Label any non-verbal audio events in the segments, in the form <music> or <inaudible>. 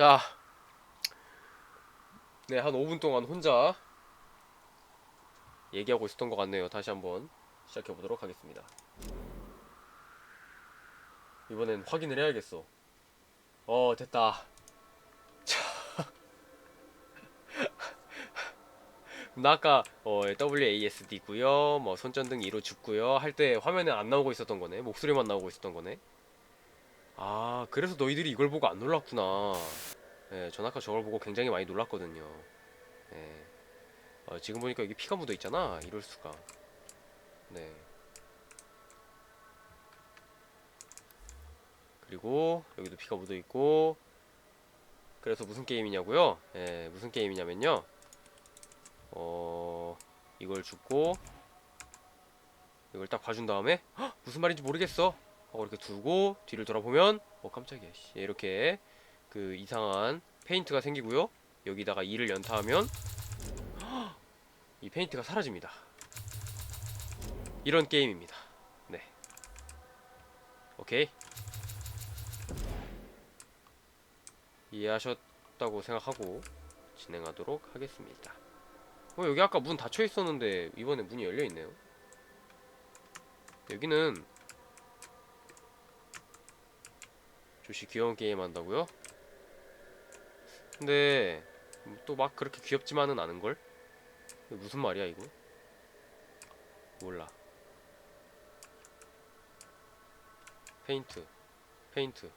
자, 네, 한 5분 동안 혼자 얘기하고 있었던 것 같네요. 다시 한번 시작해 보도록 하겠습니다. 이번엔 확인을 해야겠어. 어, 됐다. 자. <laughs> 나 아까 어, WASD고요. 뭐 손전등 2로 죽고요. 할 때 화면에 안 나오고 있었던 거네. 목소리만 나오고 있었던 거네. 아, 그래서 너희들이 이걸 보고 안 놀랐구나. 예, 전 아까 저걸 보고 굉장히 많이 놀랐거든요. 예. 어, 지금 보니까 여기 피가 묻어 있잖아. 이럴 수가. 네. 그리고 여기도 피가 묻어 있고. 그래서 무슨 게임이냐고요? 예, 무슨 게임이냐면요. 어, 이걸 줍고 이걸 딱 봐준 다음에 헉, 무슨 말인지 모르겠어. 하고 이렇게 두고 뒤를 돌아보면 어 깜짝이야. 씨. 이렇게 그 이상한 페인트가 생기고요. 여기다가 2를 연타하면 헉, <gasps> 이 페인트가 사라집니다. 이런 게임입니다. 네. 오케이. 이해하셨다고 생각하고 진행하도록 하겠습니다. 어, 여기 아까 문 닫혀 있었는데 이번에 문이 열려 있네요. 여기는 조시 귀여운 게임 한다고요? 근데 또 막 그렇게 귀엽지만은 않은 걸? 무슨 말이야 이거? 몰라. 페인트, 페인트.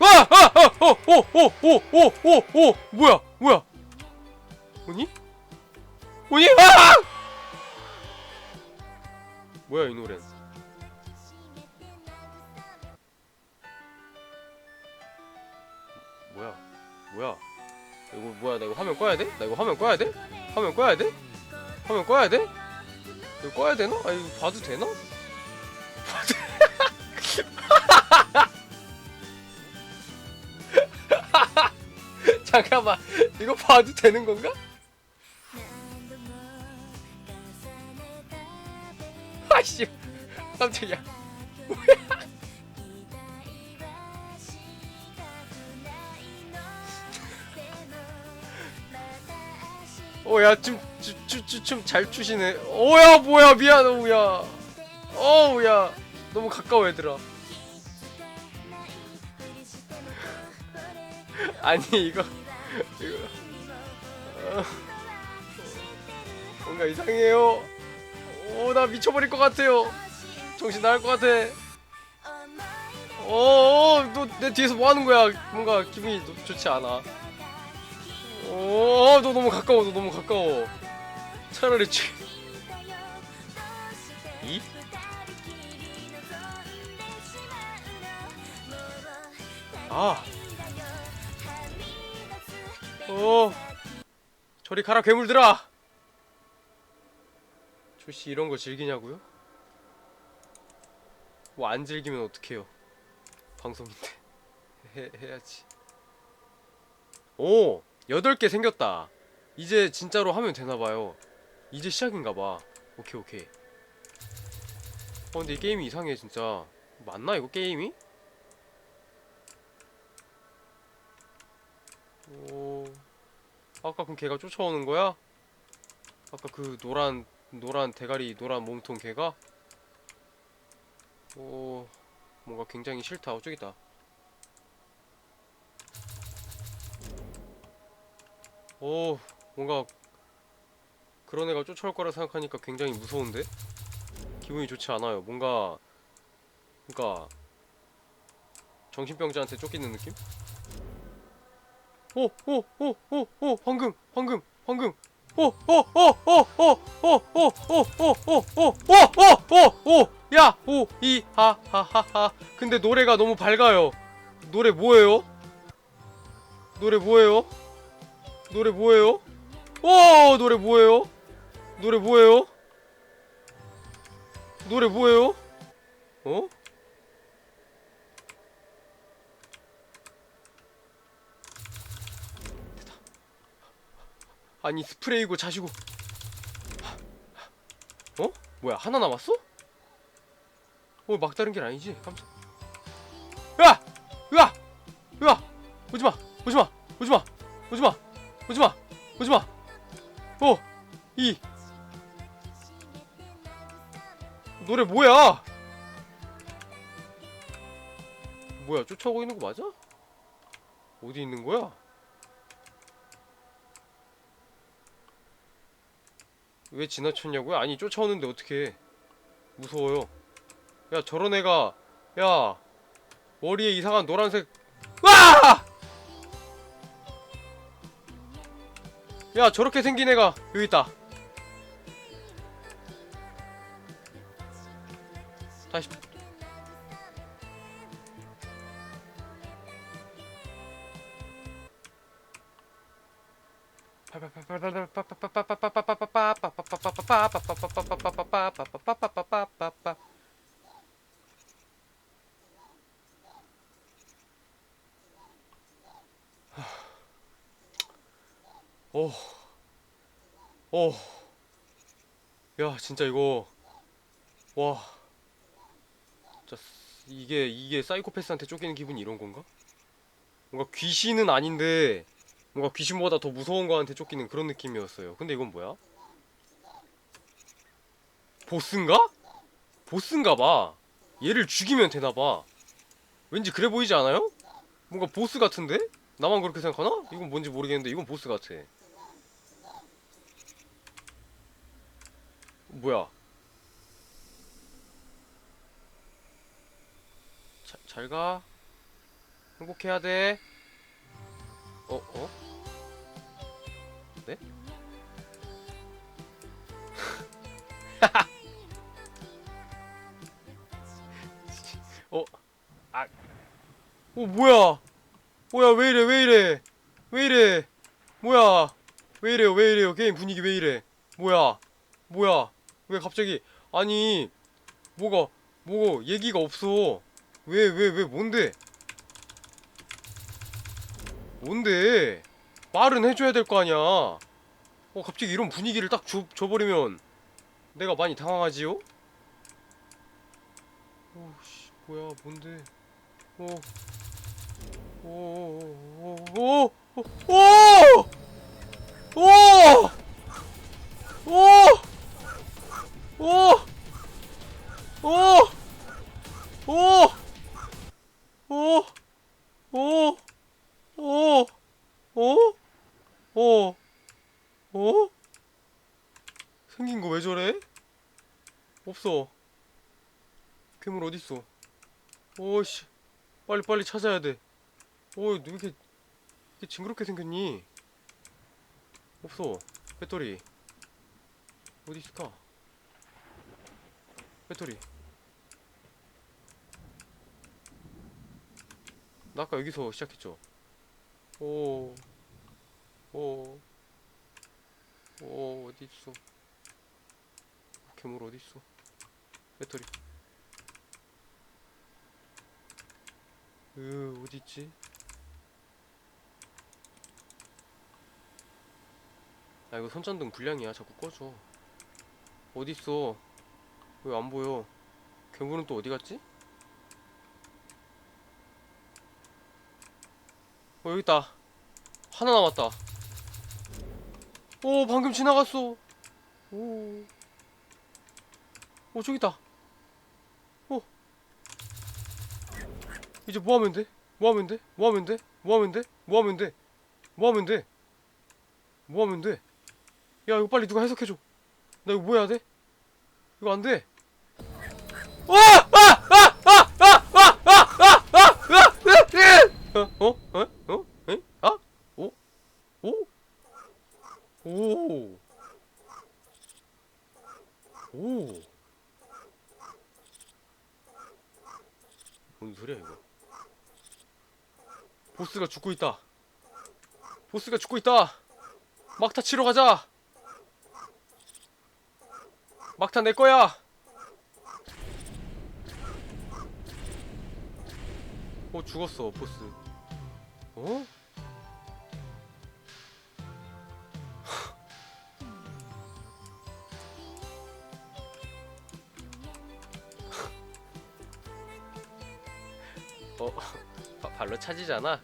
아! 아! 아! 어! 어! 어! 어! 어! 어! 어! 뭐야? 뭐야? 오니? 오니? 아! 뭐야 이 노래는? 뭐야? 나 이거 화면 꺼야 돼? 나 이거 화면 꺼야 돼? 화면 꺼야 돼? 화면 꺼야 돼? 이거 꺼야 되나? 아 이거 봐도 되나? <laughs> 잠깐만 이거 봐도 되는 건가? <laughs> 아씨 깜짝이야 오야 춤춤춤잘 추시네. 오야 뭐야 미안 오야. 어우야. 너무 가까워 얘들아. <laughs> 아니 이거 이거. 어, 뭔가 이상해요. 오 나 미쳐버릴 것 같아요. 정신 나갈 것 같아. 어너 내 뒤에서 뭐 하는 거야? 뭔가 기분이 좋- 좋지 않아 오너 너무 가까워 너 너무 가까워 차라리 치 이? 아 어, 저리 가라 괴물들아. 조씨 이런 거 즐기냐고요? 뭐 안 즐기면 어떡해요? 방송인데 <laughs> 해, 해야지. 오, 여덟 개 생겼다. 이제 진짜로 하면 되나봐요. 이제 시작인가봐. 오케이 오케이. 어 근데 이 게임이 이상해 진짜. 맞나 이거 게임이? 오. 아까 그 걔가 쫓아오는 거야? 아까 그 노란 노란 대가리 노란 몸통 걔가? 오. 뭔가 굉장히 싫다. 어, 저기다. 오, 뭔가 그런 애가 쫓아올 거라 생각하니까 굉장히 무서운데? 기분이 좋지 않아요. 뭔가 그러니까 정신병자한테 쫓기는 느낌? 오, 오, 오, 오, 오, 방금, 방금. 오, 오, 오, 오, 오, 오, 오, 오, 오, 오, 오, 오, 오, 오, 오, 야, 오, 이, 하, 하, 하, 하. 근데 노래가 너무 밝아요. 노래 뭐예요? 노래 뭐예요? 노래 뭐예요? 오, 노래 뭐예요? 노래 뭐예요? 노래 뭐예요? 어? 아니 스프레이고 자시고 어? 뭐야 하나 남았어? 어 막다른 길 아니지? 깜짝. 어디 있는 거야? 왜 지나쳤냐고요? 아니 쫓아오는데 어떻게 무서워요 야 저런 애가 야 머리에 이상한 노란색 와! 야 저렇게 생긴 애가 여기 있다 오, 오, 야, 진짜 이거, 와, 진짜 이게 이게 사이코패스한테 쫓기는 기분이 이런 건가? 뭔가 귀신은 아닌데 뭔가 귀신보다 더 무서운 거한테 쫓기는 그런 느낌이었어요. 근데 이건 뭐야? 보스인가? 보스인가 봐. 얘를 죽이면 되나 봐. 왠지 그래 보이지 않아요? 뭔가 보스 같은데? 나만 그렇게 생각하나? 이건 뭔지 모르겠는데 이건 보스 같아. 뭐야? 자, 잘 가. 행복해야 돼. 어, 어? 네? <laughs> 어, 아, 어, 뭐야? 뭐야, 왜 이래, 왜 이래? 왜 이래? 뭐야? 왜 이래요, 왜 이래요? 게임 분위기 왜 이래? 뭐야? 뭐야? 왜 갑자기, 아니, 뭐가, 뭐, 얘기가 없어. 왜, 왜, 왜, 뭔데? 뭔데? 말은 해줘야 될 거 아니야. 어, 갑자기 이런 분위기를 딱 줘, 줘버리면 내가 많이 당황하지요? 오씨, 뭐야, 뭔데? 오, 오, 오, 오, 오, 오, 오, 오, 오, 오, 오, 오, 오, 오, 오, 오, 오? 생긴 거 왜 저래? 없어. 괴물 어딨어? 오씨, 빨리 빨리 찾아야 돼. 오, 왜 이렇게 이렇게 징그럽게 생겼니? 없어. 배터리 어디 있을까? 배터리. 나 아까 여기서 시작했죠. 오, 오, 오, 어디 있어? 괴물 어디 있어? 배터리. 으, 어디 있지? 야, 이거 손전등 불량이야. 자꾸 꺼줘. 어디 있어? 왜 안 보여? 괴물은 또 어디 갔지? 어, 여기 있다. 하나 남았다. 오, 방금 지나갔어. 오. 오, 저기 있다. 이제 뭐 하면 돼? 뭐 하면 돼? 뭐 하면 돼? 뭐 하면 돼? 뭐 하면 돼? 뭐 하면 돼? 뭐 하면 돼? 야, 이거 빨리 누가 해석해줘. 나 이거 뭐 해야 돼? 이거 안 돼. 와! 아! 아! 아! 아! 아! 아! 아! 아! 아! 어? 어? 어? 어? 에? 아? 오? 오? 오. 오. 뭔 소리야 이거? 보스가 죽고 있다. 보스가 죽고 있다. 막타 치러 가자. 막타 내 거야. 어 죽었어 보스. 어? 어 차지잖아.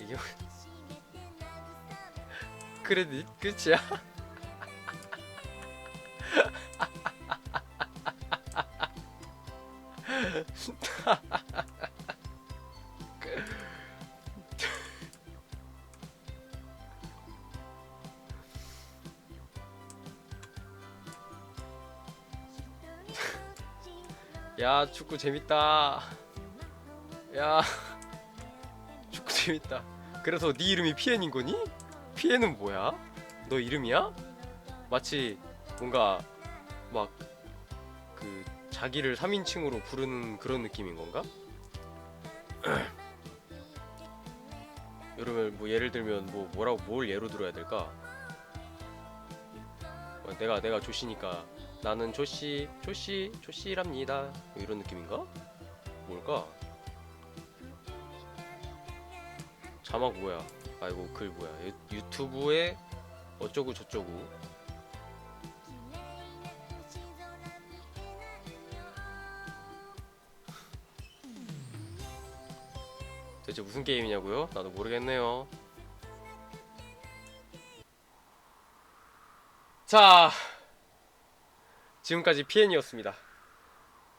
이게 뭐- <laughs> 크레딧 끝이야? <laughs> 야 축구 재밌다. 야 재밌다 그래서 네 이름이 피엔인 거니? 피엔은 뭐야? 너 이름이야? 마치 뭔가 막 그 자기를 3인칭으로 부르는 그런 느낌인 건가? <clears throat> 여러분 뭐 예를 들면 뭐 뭐라고 뭘 예로 들어야 될까? 어, 내가 내가 조씨니까 나는 조씨 조씨 조씨랍니다 뭐 이런 느낌인가? 뭘까? 자막 뭐야? 아이고 글 뭐야? 유, 유튜브에 어쩌고 저쩌고 대체 무슨 게임이냐고요? 나도 모르겠네요. 자, 지금까지 PN이었습니다.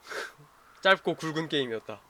<laughs> 짧고 굵은 게임이었다.